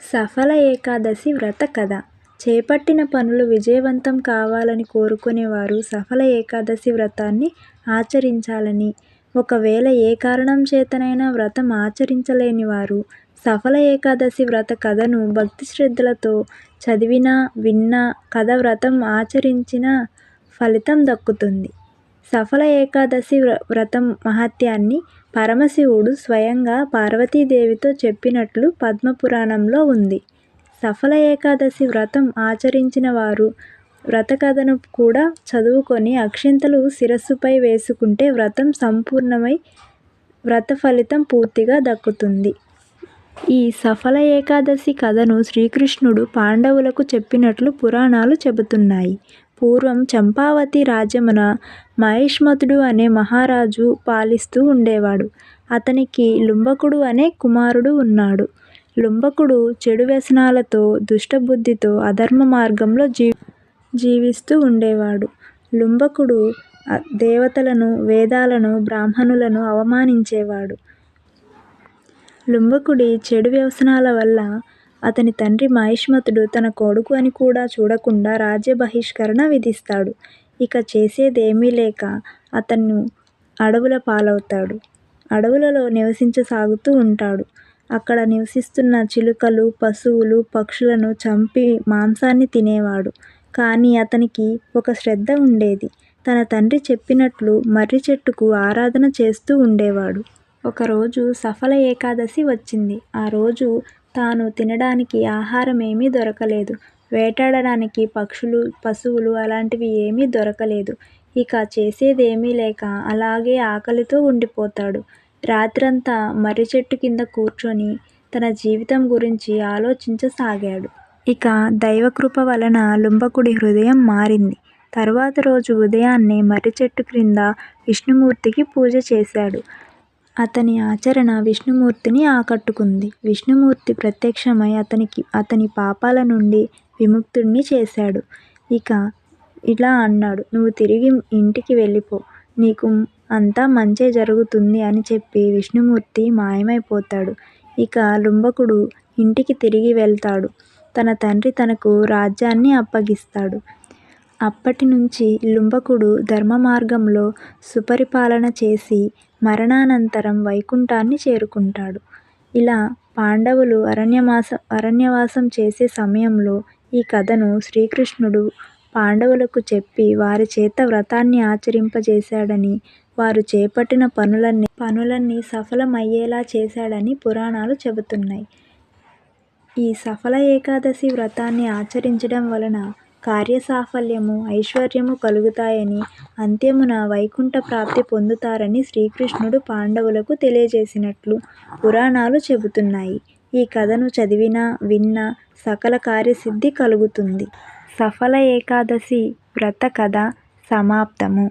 సఫల ఏకాదశి వ్రత కథ. చేపట్టిన పనులు విజయవంతం కావాలని కోరుకునేవారు సఫల ఏకాదశి వ్రతాన్ని ఆచరించాలని. ఒకవేళ ఏ కారణం చేతనైనా వ్రతం ఆచరించలేని వారు సఫల ఏకాదశి వ్రత కథను భక్తి శ్రద్ధలతో చదివినా విన్నా కథ వ్రతం ఆచరించిన ఫలితం దక్కుతుంది. సఫల ఏకాదశి వ్రతం మహత్యాన్ని పరమశివుడు స్వయంగా పార్వతీదేవితో చెప్పినట్లు పద్మపురాణంలో ఉంది. సఫల ఏకాదశి వ్రతం ఆచరించిన వారు వ్రత కథను కూడా చదువుకొని అక్షింతలు శిరస్సుపై వేసుకుంటే వ్రతం సంపూర్ణమై వ్రత ఫలితం పూర్తిగా దక్కుతుంది. ఈ సఫల ఏకాదశి కథను శ్రీకృష్ణుడు పాండవులకు చెప్పినట్లు పురాణాలు చెబుతున్నాయి. పూర్వం చంపావతి రాజ్యమున మహిష్మతుడు అనే మహారాజు పాలిస్తూ ఉండేవాడు. అతనికి లుంబకుడు అనే కుమారుడు ఉన్నాడు. లుంబకుడు చెడు వ్యసనాలతో దుష్టబుద్ధితో అధర్మ మార్గంలో జీ జీవిస్తూ ఉండేవాడు. లుంబకుడు దేవతలను వేదాలను బ్రాహ్మణులను అవమానించేవాడు. లుంబకుడి చెడు వ్యసనాల వల్ల అతని తండ్రి మహిష్మతుడు తన కొడుకు అని కూడా చూడకుండా రాజ్య బహిష్కరణ విధిస్తాడు. ఇక చేసేదేమీ లేక అతను అడవుల పాలవుతాడు. అడవులలో నివసించసాగుతూ ఉంటాడు. అక్కడ నివసిస్తున్న చిలుకలు పశువులు పక్షులను చంపి మాంసాన్ని తినేవాడు. కానీ అతనికి ఒక శ్రద్ధ ఉండేది. తన తండ్రి చెప్పినట్లు మర్రి చెట్టుకు ఆరాధన చేస్తూ ఉండేవాడు. ఒకరోజు సఫల ఏకాదశి వచ్చింది. ఆ రోజు తాను తినడానికి ఆహారం ఏమీ దొరకలేదు. వేటాడడానికి పక్షులు పశువులు అలాంటివి ఏమీ దొరకలేదు. ఇక చేసేదేమీ లేక అలాగే ఆకలితో ఉండిపోతాడు. రాత్రంతా మర్రి చెట్టు కింద కూర్చొని తన జీవితం గురించి ఆలోచించసాగాడు. ఇక దైవకృప వలన లుంబకుడి హృదయం మారింది. తరువాత రోజు ఉదయాన్నే మర్రి చెట్టు క్రింద విష్ణుమూర్తికి పూజ చేశాడు. అతని ఆచరణ విష్ణుమూర్తిని ఆకట్టుకుంది. విష్ణుమూర్తి ప్రత్యక్షమై అతనికి అతని పాపాల నుండి విముక్తుడిని చేశాడు. ఇక ఇలా అన్నాడు నువ్వు తిరిగి ఇంటికి వెళ్ళిపో. నీకు అంతా మంచే జరుగుతుంది అని చెప్పి విష్ణుమూర్తి మాయమైపోతాడు. ఇక లుంబకుడు ఇంటికి తిరిగి వెళ్తాడు. తన తండ్రి తనకు రాజ్యాన్ని అప్పగిస్తాడు. అప్పటి నుంచి లుంబకుడు ధర్మ మార్గంలో సుపరిపాలన చేసి మరణానంతరం వైకుంఠాన్ని చేరుకుంటాడు. ఇలా పాండవులు అరణ్యమాస అరణ్యవాసం చేసే సమయంలో ఈ కథను శ్రీకృష్ణుడు పాండవులకు చెప్పి వారి చేత వ్రతాన్ని ఆచరింపజేశాడని వారు చేపట్టిన పనులన్నీ పనులన్నీ సఫలమయ్యేలా చేశాడని పురాణాలు చెబుతున్నాయి. ఈ సఫల ఏకాదశి వ్రతాన్ని ఆచరించడం వలన కార్యసాఫల్యము ఐశ్వర్యము కలుగుతాయని అంత్యమున వైకుంఠ ప్రాప్తి పొందుతారని శ్రీకృష్ణుడు పాండవులకు తెలియజేసినట్లు పురాణాలు చెబుతున్నాయి. ఈ కథను చదివినా విన్నా సకల కార్యసిద్ధి కలుగుతుంది. సఫల ఏకాదశి వ్రత కథ సమాప్తము.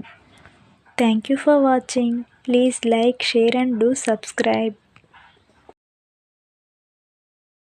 Thank you for watching please like share and do subscribe